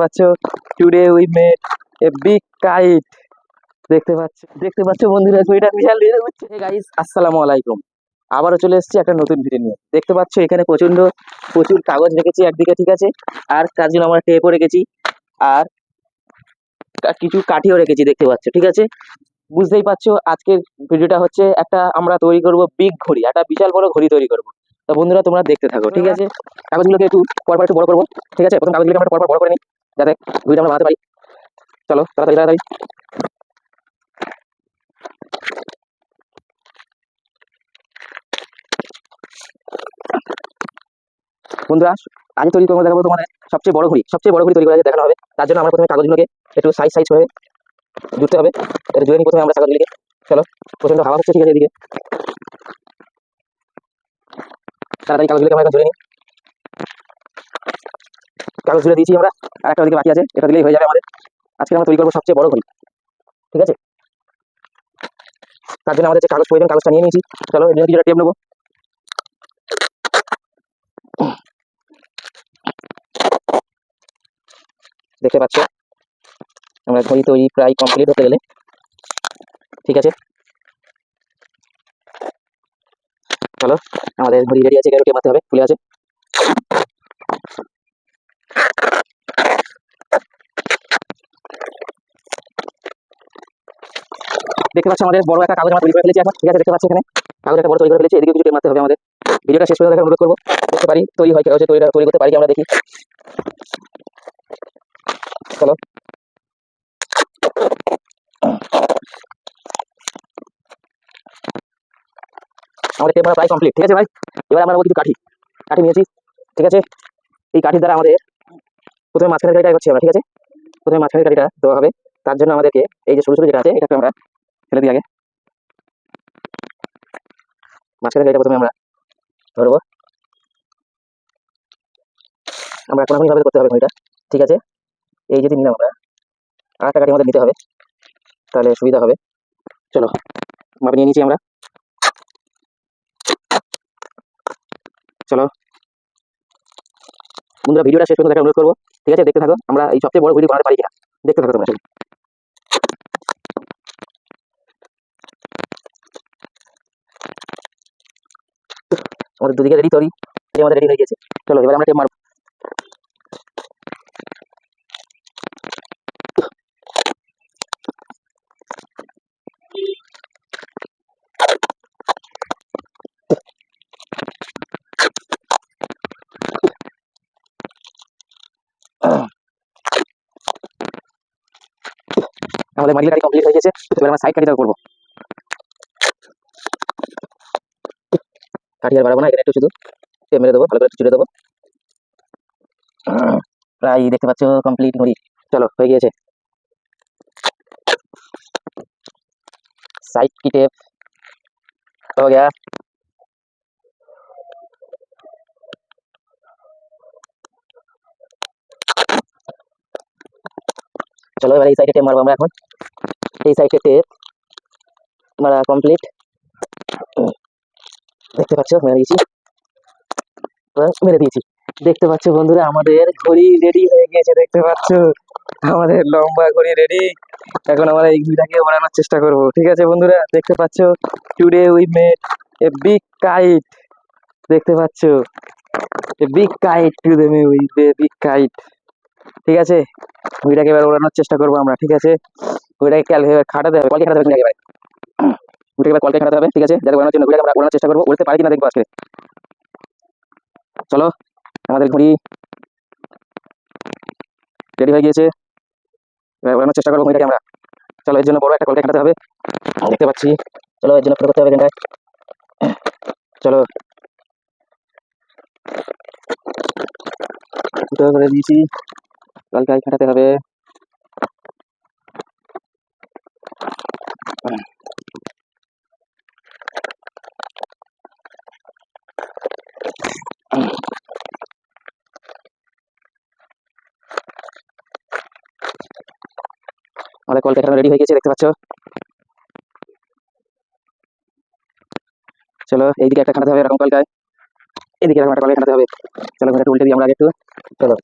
পাচ্ছ today we made a big kite দেখতে পাচ্ছ দেখতে পাচ্ছ বন্ধুরা ঘড়িটা বিশাল গাইস আসসালামু আলাইকুম। আবারও চলে এসেছি একটা নতুন ভিডিও নিয়ে। দেখতে পাচ্ছ এখানে প্রচণ্ড প্রচুর কাগজ রেখেছি একদিকে ঠিক আছে? আর জন্য আমরা টেপও রেখেছি আর কিছু কাঠিও রেখেছি দেখতে পাচ্ছ ঠিক আছে? বুঝতেই পারছ আজকের ভিডিওটা হচ্ছে একটা আমরা তৈরি করব বিগ ঘড়ি একটা বিশাল বড় ঘড়ি তৈরি করব। তো বন্ধুরা তোমরা দেখতে থাকো ঠিক আছে? কাগজগুলোকে একটু পরপর একটু বড় করব ঠিক আছে? প্রথম কাগজগুলোকে আমরা পরপর বড় করে নিই। যাতে ঘড়িটা আমরা বানাতে পারি। চলো, তাড়াতাড়ি বন্ধুরা আজ তৈরি করে দেখাবো তোমাদের সবচেয়ে বড় ঘড়ি। সবচেয়ে বড় ঘড়ি তৈরি করে দেখানো হবে। তার জন্য আমরা প্রথমে কাগজগুলোকে একটু সাইজ সাইজ করে জুড়তে হবে। এটা জুড়ে প্রথমে আমরা কাগজগুলিকে। চলো প্রচণ্ড হাওয়া হচ্ছে, ঠিক আছে, এদিকে। তাড়াতাড়ি কাগজগুলোকে আমরা জুড়ে নিই। কাগজ জুড়ে দিয়েছি আমরা, আর একটা ওদিকে বাকি আছে এটা দিলেই হয়ে যাবে আমাদের। আজকে আমরা তৈরি করব সবচেয়ে বড় ঘড়ি। ঠিক আছে? তার জন্য আমাদের যে কাগজ প্রয়োজন, কাগজটা নিয়ে নিয়েছি। চলো, এর জন্য কিছুটা টেপ নেব। দেখতে পাচ্ছ? আমরা ঘড়ি তৈরি প্রায় কমপ্লিট হতে গেলে। ঠিক আছে? চলো, আমাদের ঘড়ি রেডি আছে এগারোটি মারতে হবে খুলে আছে। দেখতে পাচ্ছ আমাদের বড় একটা কাগজ আমরা তৈরি করে ফেলেছি এখন। ঠিক আছে, দেখতে পাচ্ছি এখানে? কাগজ একটা বড় তৈরি করে ফেলেছি। এদিকে কিছু মারতে হবে আমাদের। ভিডিওটা শেষ করে দেখার অনুরোধ করব। করতে পারি, তৈরি হয় কাগজে তৈরি তৈরি করতে পারি আমরা দেখি? চলো। আমাদের টেপ প্রায় কমপ্লিট ঠিক আছে ভাই? এবার আমরা কিছু কাঠি কাঠি নিয়েছি, ঠিক আছে? এই কাঠির দ্বারা আমাদের প্রথমে মাঝখানের গাড়িটা হচ্ছে আমরা, ঠিক আছে? প্রথমে মাঝখানের গাড়িটা দেওয়া হবে। তার জন্য আমাদেরকে এই যে সরু সরু যেটা আছে, এটাকে আমরা ফেলে দিই আগে। মাঝখানের গাড়িটা প্রথমে আমরা ধরবো। আমরা এখন ভাবে করতে হবে ঘড়িটা ঠিক আছে? এই যদি নিলাম আমরা, আর গাড়ি আমাদের নিতে হবে, তাহলে সুবিধা হবে। চলো, মাপ নিয়ে নিয়েছি আমরা। চলো। বন্ধুরা, ভিডিওটা শেষ পর্যন্ত দেখার অনুরোধ করব, ঠিক আছে? দেখতে থাকো, আমরা এই সবচেয়ে বড় ভিডিও বানাতে পারি কিনা। দেখতে থাকো তোমরা। আমাদের দুদিকে রেডি তৈরি এই আমাদের রেডি হয়ে গেছে চলো, এবার আমরা মারবো। আমাদের মাইল গাড়ি কমপ্লিট হয়ে গেছে। এবার আমরা সাইড কাটিটা করব। কাঠি আর বাড়াবো না এখানে একটু শুধু টেপ মেরে দেবো ভালো করে একটু চুড়ে দেবো প্রায় দেখতে পাচ্ছ কমপ্লিট ঘড়ি চলো হয়ে গিয়েছে साइड की टेप हो गया চলো এবার এই সাইডে টেপ মারবো আমরা এখন এই সাইডে টেপ মারা কমপ্লিট দেখতে পাচ্ছ? মেরে দিয়েছি মেরে দিয়েছি। দেখতে পাচ্ছ বন্ধুরা, আমাদের ঘড়ি রেডি হয়ে গিয়েছে, দেখতে পাচ্ছ? আমাদের লম্বা ঘড়ি রেডি এখন আমরা এই ঘড়িটাকে ওড়ানোর চেষ্টা করব, ঠিক আছে বন্ধুরা? দেখতে পাচ্ছ? Today we made a big kite দেখতে পাচ্ছ? A big kite today may we big kite ঠিক আছে? ঘড়িটাকে এবার ওড়ানোর চেষ্টা করব আমরা, ঠিক আছে? ঘড়িটাকে খেয়াল খাটাতে হবে খাটাতে হবে ঘড়িটাকে এবার কলকে খাটাতে হবে, ঠিক আছে? যাতে ওড়ানোর জন্য ঘড়িটাকে আমরা ওড়ানোর চেষ্টা করব, উড়তে পারি কিনা দেখব আজকে। চলো, আমাদের ঘড়ি রেডি হয়ে গিয়েছে। ওড়ানোর চেষ্টা করব ঘড়িটাকে আমরা। চলো, এর জন্য বড় একটা কলকে খাটাতে হবে। দেখতে পাচ্ছি। চলো, এর জন্য ফুটো করতে হবে এখানটায় চলো। করে দিয়েছি। কলকায় খাটাতে হবে। আমাদের কলকা খাটানো রেডি হয়ে গেছে দেখতে পাচ্ছ? চলো, এইদিকে একটা খাটাতে হবে এরকম কলকায় এদিকে এরকম একটা কলকায় খাটাতে হবে। চলো ঘরে উল্টে দিই আমরা আগে একটু। চলো।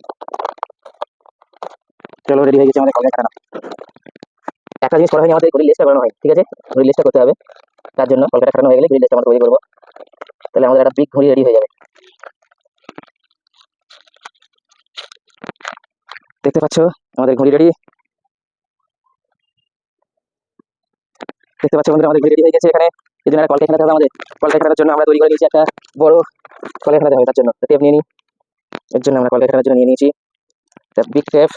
চলো রেডি হয়ে গেছে আমাদের কলকাতা কাটানো একটা জিনিস করা হয়নি, আমাদের ঘড়ির লিস্টটা বানানো হয়, ঠিক আছে? ঘড়ির লিস্টটা করতে হবে। তার জন্য কলকাতা কাটানো হয়ে গেলে ঘড়ির লিস্টটা আমরা তৈরি করব। তাহলে আমাদের একটা বিগ ঘড়ি রেডি হয়ে যাবে। দেখতে পাচ্ছ? আমাদের ঘড়ি রেডি দেখতে পাচ্ছ বন্ধুরা, আমাদের রেডি হয়ে গেছে এখানে। এই জন্য কলকা খেলাতে আমাদের। কলকা খেলার জন্য আমরা তৈরি করে নিয়েছি একটা বড় কলকা খেলাতে হবে, তার জন্য। টেপ নিয়ে নিই এর জন্য আমরা কলকা খেলার জন্য নিয়ে নিয়েছি বিগ টেপ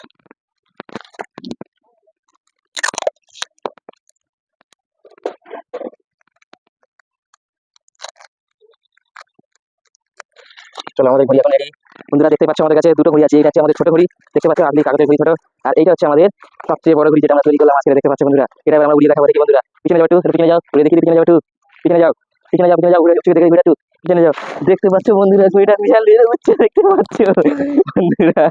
চলো আমাদের ঘড়ি এখন বন্ধুরা, দেখতে পাচ্ছ আমাদের কাছে দুটো ঘড়ি আছে এইটা হচ্ছে আমাদের ছোট ঘড়ি। দেখতে পাচ্ছ আপনি কাগজের ঘড়ি ছোট। আর এইটা হচ্ছে আমাদের সবচেয়ে বড় ঘড়ি যেটা আমরা তৈরি করলাম আজকে দেখতে পাচ্ছি বন্ধুরা। এটা আমরা উড়িয়ে দেখাবো দেখি বন্ধুরা। পিছনে যাও একটু পিছনে যাও, ঘুরে দেখি, পিছনে যাও একটু, পিছনে যাও পিছনে যাও পিছনে যাও, ঘুরে দেখে ঘুরে পিছনে যাও। দেখতে পাচ্ছ বন্ধুরা, ঘড়িটা বিশাল দেখতে পাচ্ছ বন্ধুরা।